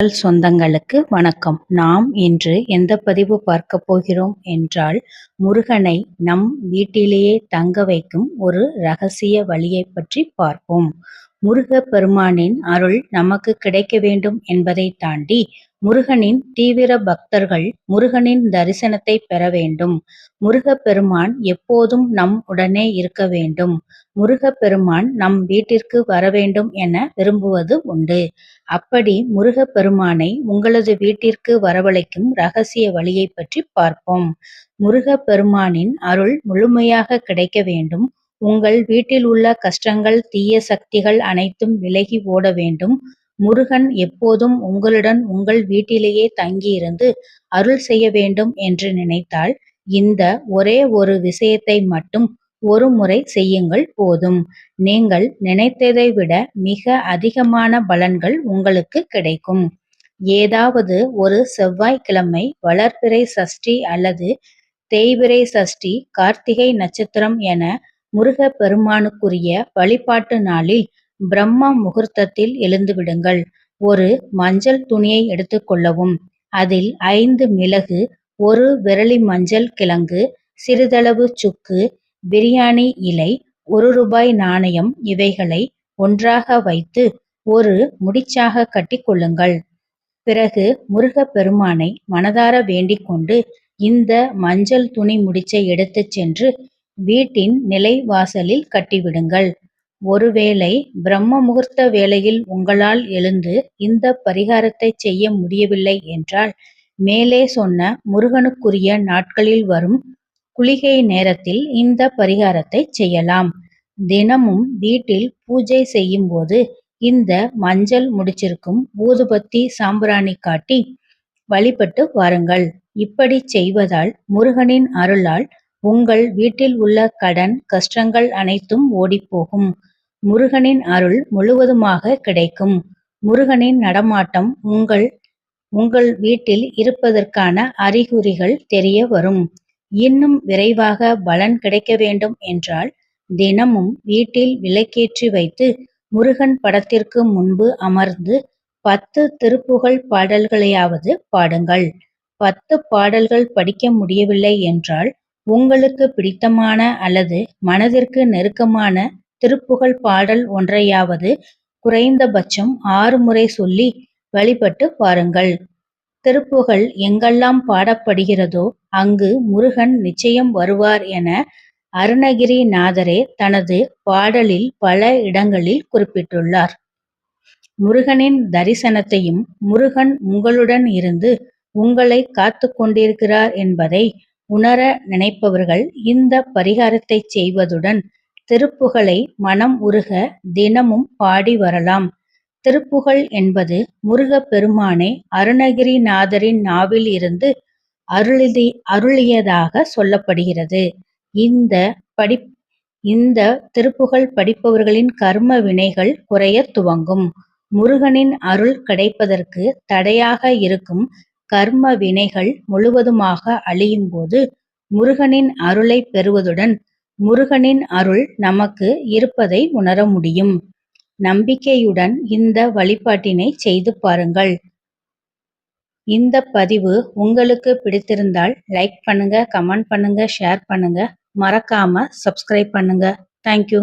முதல் சொந்தங்களுக்கு வணக்கம். நாம் இன்று எந்த பதிவு பார்க்க போகிறோம் என்றால் முருகனை நம் வீட்டிலேயே தங்க வைக்கும் ஒரு ரகசிய வழியை பற்றி பார்ப்போம். முருக பெருமானின் அருள் நமக்கு கிடைக்க வேண்டும் என்பதை தாண்டி முருகனின் தீவிர பக்தர்கள் முருகனின் தரிசனத்தை பெற வேண்டும். முருகப்பெருமான் எப்போதும் நம் உடனே இருக்க வேண்டும். முருகப்பெருமான் நம் வீட்டிற்கு வர வேண்டும் என விரும்புவது உண்டு. அப்படி முருகப்பெருமானை உங்களது வீட்டிற்கு வரவழைக்கும் ரகசிய வழியை பற்றி பார்ப்போம். முருகப்பெருமானின் அருள் முழுமையாக கிடைக்க வேண்டும். உங்கள் வீட்டில் உள்ள கஷ்டங்கள் தீய சக்திகள் அனைத்தும் விலகி ஓட வேண்டும். முருகன் எப்போதும் உங்களுடன் உங்கள் வீட்டிலேயே தங்கியிருந்து அருள் செய்ய வேண்டும் என்று நினைத்தால் இந்த ஒரே ஒரு விஷயத்தை மட்டும் ஒரு முறை செய்யுங்கள் போதும். நீங்கள் நினைத்ததை விட மிக அதிகமான பலன்கள் உங்களுக்கு கிடைக்கும். ஏதாவது ஒரு செவ்வாய்க்கிழமை வளர்பிறை சஷ்டி அல்லது தேய்பிறை சஷ்டி கார்த்திகை நட்சத்திரம் என முருக பெருமானுக்குரிய வழிபாட்டு நாளில் பிரம்ம முகூர்த்தத்தில் எழுந்துவிடுங்கள் ஒரு மஞ்சள் துணியை எடுத்துக்கொள்ளவும் அதில் ஐந்து மிளகு ஒரு விரலி மஞ்சள் கிழங்கு சிறிதளவு சுக்கு பிரியாணி இலை ஒரு ரூபாய் நாணயம் இவைகளை ஒன்றாக வைத்து ஒரு முடிச்சாக கட்டி கொள்ளுங்கள். பிறகு முருகப் பெருமானை மனதார வேண்டிக் கொண்டு இந்த மஞ்சள் துணி முடிச்சை எடுத்துச் சென்று வீட்டின் நிலை வாசலில் கட்டிவிடுங்கள். ஒருவேளை பிரம்ம முகூர்த்த வேளையில் உங்களால் எழுந்து இந்த பரிகாரத்தை செய்ய முடியவில்லை என்றால் மேலே சொன்ன முருகனுக்குரிய நாட்களில் வரும் குளிகை நேரத்தில் இந்த பரிகாரத்தை செய்யலாம். தினமும் வீட்டில் பூஜை செய்யும் போது இந்த மஞ்சள் முடிச்சிருக்கும் ஊதுபத்தி சாம்பிராணி காட்டி வழிபட்டு வாருங்கள். இப்படி செய்வதால் முருகனின் அருளால் உங்கள் வீட்டில் உள்ள கடன் கஷ்டங்கள் அனைத்தும் ஓடிப்போகும். முருகனின் அருள் முழுவதுமாக கிடைக்கும். முருகனின் நடமாட்டம் உங்கள் உங்கள் வீட்டில் இருப்பதற்கான அறிகுறிகள் தெரிய வரும். இன்னும் விரைவாக பலன் கிடைக்க வேண்டும் என்றால் தினமும் வீட்டில் விளக்கேற்றி வைத்து முருகன் படத்திற்கு முன்பு அமர்ந்து பத்து திருப்புகழ் பாடல்களையாவது பாடுங்கள். பத்து பாடல்கள் படிக்க முடியவில்லை என்றால் உங்களுக்கு பிடித்தமான அல்லது மனதிற்கு நெருக்கமான திருப்புகழ் பாடல் ஒன்றையாவது குறைந்தபட்சம் ஆறு முறை சொல்லி வழிபட்டு பாருங்கள். திருப்புகழ் எங்கெல்லாம் பாடப்படுகிறதோ அங்கு முருகன் நிச்சயம் வருவார் என அருணகிரிநாதரே தனது பாடலில் பல இடங்களில் குறிப்பிட்டுள்ளார். முருகனின் தரிசனத்தையும் முருகன் உங்களுடன் இருந்து உங்களை காத்து கொண்டிருக்கிறார் என்பதை உணர நினைப்பவர்கள் இந்த பரிகாரத்தை செய்வதுடன் திருப்புகழை மனம் உருக தினமும் பாடி வரலாம். திருப்புகழ் என்பது முருகப் பெருமானே அருணகிரிநாதரின் நாவில் இருந்து அருளிதி அருளியதாக சொல்லப்படுகிறது. இந்த படி இந்த திருப்புகழ் படிப்பவர்களின் கர்ம வினைகள் குறைய துவங்கும். முருகனின் அருள் கிடைப்பதற்கு தடையாக இருக்கும் கர்ம வினைகள் முழுவதுமாக அழியும் போது முருகனின் அருளை பெறுவதுடன் முருகனின் அருள் நமக்கு இருப்பதை உணர முடியும். நம்பிக்கையுடன் இந்த வழிபாட்டினை செய்து பாருங்கள். இந்த பதிவு உங்களுக்கு பிடித்திருந்தால் லைக் பண்ணுங்க கமெண்ட் பண்ணுங்க ஷேர் பண்ணுங்க. மறக்காம சப்ஸ்கிரைப் பண்ணுங்க. தேங்க்யூ